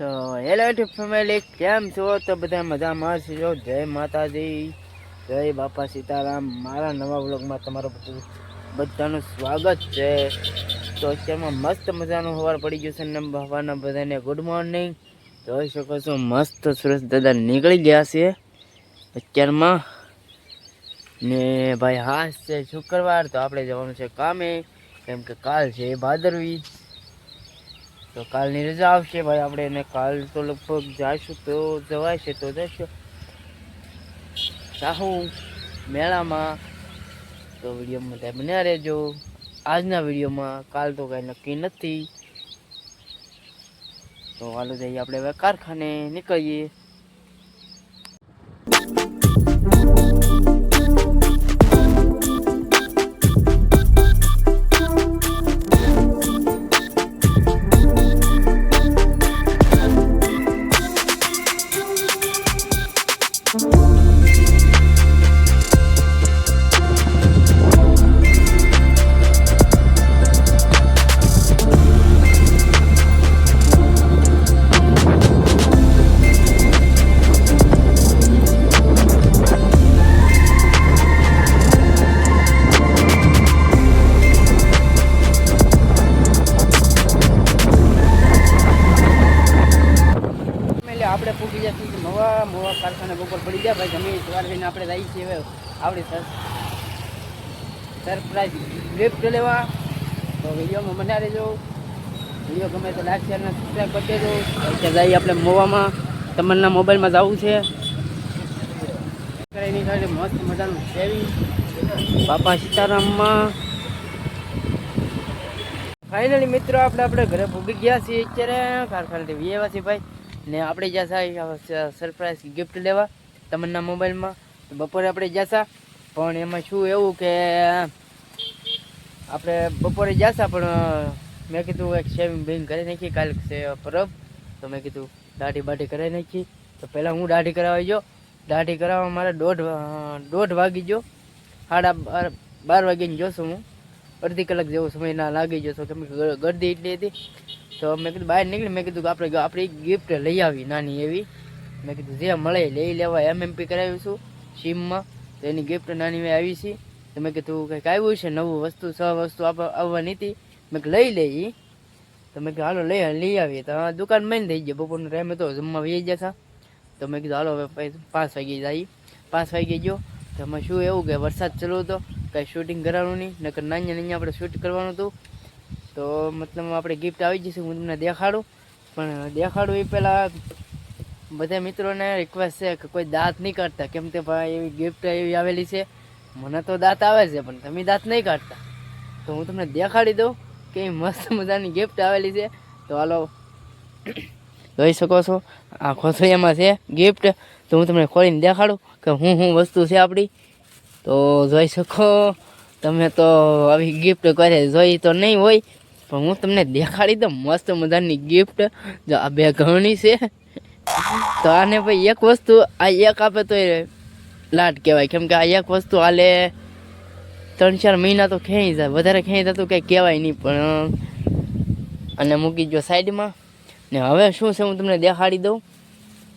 તો hello YouTube family કેમ છો? તો બધા મજામાં છો. જય માતાજી, જય બાપા સીતારામ. મારા નવા વ્લોગમાં તમારું બધું, બધાનું સ્વાગત છે. તો અત્યારમાં મસ્ત મજાનું સવાર પડી ગયું છે ને બાપાના બધાને ગુડ મોર્નિંગ જોઈ શકો છો, મસ્ત સુરેશ દાદા નીકળી ગયા છે અત્યારમાં. ને ભાઈ હા છે શુક્રવાર, તો આપણે જવાનું છે કામે. કેમ કે કાલ છે ભાદરવી. તો કાલની રજા આવશે ભાઈ, આપણે એને કાલ તો લગભગ જાશું તો જવાય છે, તો જશું. સાહુ મેળામાં. તો વિડીયોમાં ત્યાં બન્યા રહેજો. આજના વિડીયોમાં કાલ તો કાંઈ નક્કી નથી. તો હાલો જઈએ આપણે હવે કારખાને નીકળીએ. આપણે પૂકી જશું મવા, મોવા કારખાને બપોર પડી જાય ભાઈ જમીન સવાર થઈને આપણે રહી છીએ આપણી સર. સરપ્રાઈઝ ગિફ્ટ લેવા. તો વિડીયોમાં મના રહેજો. વીડિયો ગમે તો લાઈક શેર અને સબસ્ક્રાઈબ કરી દેજો. અત્યારે જઈએ આપણે મોવામાં. તમારના મોબાઈલમાં જવું છે. મસ્ત મજાનું સેવિંગ બાપા સીતારામમાં. ફાઇનલી મિત્રો, આપણે આપણે ઘરે ભૂગી ગયા છીએ અત્યારે. કારખાને છીએ ભાઈ. ને આપણે જશા સરપ્રાઈઝ ગિફ્ટ લેવા તમન્ના મોબાઈલમાં બપોરે આપણે જશા પણ એમાં શું એવું કે, આપણે બપોરે જશા પણ મેં કીધું એક શેવિંગ બેવિંગ કરી નાખી, કાલે છે પરબ, તો મેં કીધું દાઢી બાઢી કરાવી નાખી. તો પહેલાં હું દાઢી કરાવી ગયો. દાઢી કરાવવા મારે દોઢ દોઢ વાગી ગયો. સાડા બાર બાર વાગીને જોશું હું. અડધી કલાક જેવો સમય ના લાગી જશો કેમ કે ગરદી એટલી હતી. તો મેં કીધું, બહાર નીકળી. મેં કીધું કે, આપણે આપણી ગિફ્ટ લઈ આવી, નાની એવી. મેં કીધું, જે મળે લઈ લેવા. એમએમપી કરાવીશું સિમમાં. તો એની ગિફ્ટ નાની એવી આવી છે. તો મેં કીધું, કંઈક આવ્યું છે, નવું વસ્તુ છ વસ્તુ આવવાની હતી. મેં લઈ લઈ. તો મેં કીધું, હાલો, લઈ લઈ આવીએ. તો દુકાન બંધ થઈ ગઈ, બપોરનો ટાઈમ હતો, જમવા વી હતા. તો મેં કીધું, હાલો, હવે પાંચ વાગે જઈએ પાંચ વાગે ગયો. તો એમાં શું એવું કે વરસાદ ચાલુ હતો, કાંઈ શૂટિંગ કરવાનું નહીં, નકર નાની નાની આપણે શૂટ કરવાનું હતું. તો મતલબ આપણે ગિફ્ટ આવી જશે, હું તમને દેખાડું. પણ દેખાડું એ પહેલાં બધા મિત્રોને રિક્વેસ્ટ છે કે કોઈ દાંત નહીં કાઢતા. કેમ કે ભાઈ, એવી ગિફ્ટ એવી આવેલી છે. મને તો દાંત આવે છે, પણ તમે દાંત નહીં કાઢતા. તો હું તમને દેખાડી દઉં કે મસ્ત મજાની ગિફ્ટ આવેલી છે. તો હાલો, જોઈ શકો છો. આ ખોસળિયામાં છે ગિફ્ટ તો હું તમને ખોલીને દેખાડું કે હું હું વસ્તુ છે આપણી તો જોઈ શકો, તમે તો આવી ગિફ્ટ કરે, જોઈ તો નહીં હોય. પણ હું તમને દેખાડી દઉં, મસ્ત મજાની ગિફ્ટ જો આ બે ઘણી છે. તો આને ભાઈ એક વસ્તુ, આ એક આપે તો લાટ કહેવાય. કેમ કે આ એક વસ્તુ હાલે ત્રણ ચાર મહિના તો ખેંચી જાય. વધારે ખેંચી જાય તો કંઈ કહેવાય નહીં, પણ અને મૂકી જો સાઈડમાં. ને હવે શું છે હું તમને દેખાડી દઉં.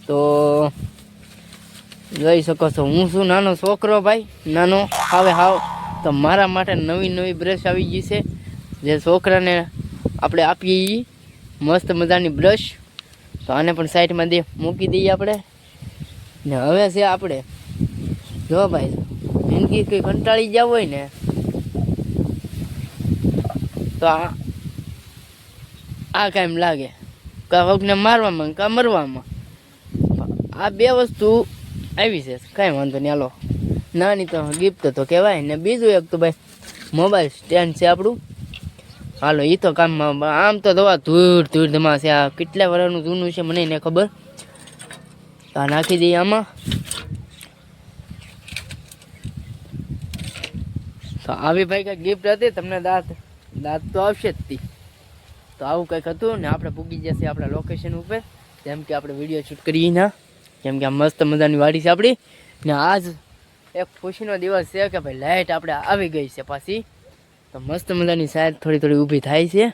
તો જોઈ શકો છો, હું શું નાનો છોકરો ભાઈ, નાનો. હવે હાવ, તો મારા માટે નવી નવી બ્રશ આવી ગઈ છે. જે છોકરાને આપણે આપીએ એ મસ્ત મજાની બ્રશ તો આને પણ સાઈડમાં દે, મૂકી દઈએ આપણે. ને હવે છે આપણે. જો ભાઈ, જિંદગી કંઈ કંટાળી જાવ હોય ને, તો આ આ કાંઈ લાગે. કોકને મારવામાં કા મરવામાં. આ બે વસ્તુ આવી છે, કાંઈ વાંધો નહીં, હાલો. નાની તો ગિફ્ટ તો કહેવાય ને, બીજું એક તો ભાઈ મોબાઈલ સ્ટેન્ડ છે આપણું. હાલો એ તો કામમાં આમ તો દવા ધૂળ ધૂળ ધમા છે આ કેટલા વર્ષનું જૂનું છે મને એને ખબર. આ નાખી દઈએ આમાં. તો આવી ભાઈ કંઈક ગિફ્ટ હતી, તમને દાંત દાંત તો આવશે જ તી. તો આવું કંઈક હતું ને આપણે પૂગી જશે આપણા લોકેશન ઉપર. જેમ કે આપણે વીડિયો શૂટ કરીએ ના. કેમ કે આ મસ્ત મજાની વાડી છે આપણી. ને આજ એક ખુશીનો દિવસ છે કે ભાઈ લાઇટ આપણે આવી ગઈ છે પાછી. તો મસ્ત મજાની સાઈડ થોડી થોડી ઊભી થાય છે.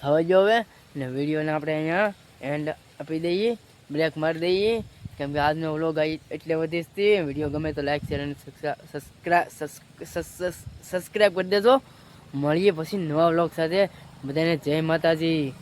થવા જો હવે. ને વિડીયોને આપણે અહીંયા એન્ડ આપી દઈએ. બ્રેક મારી દઈએ. કેમ કે આજનો વ્લોગ એટલે વધીશ તે વીડિયો ગમે તો લાઈક શેર અને સબસ્ક્રાઈબ કરી દેજો. મળીએ પછી નવા વ્લોગ સાથે. બધાને જય માતાજી.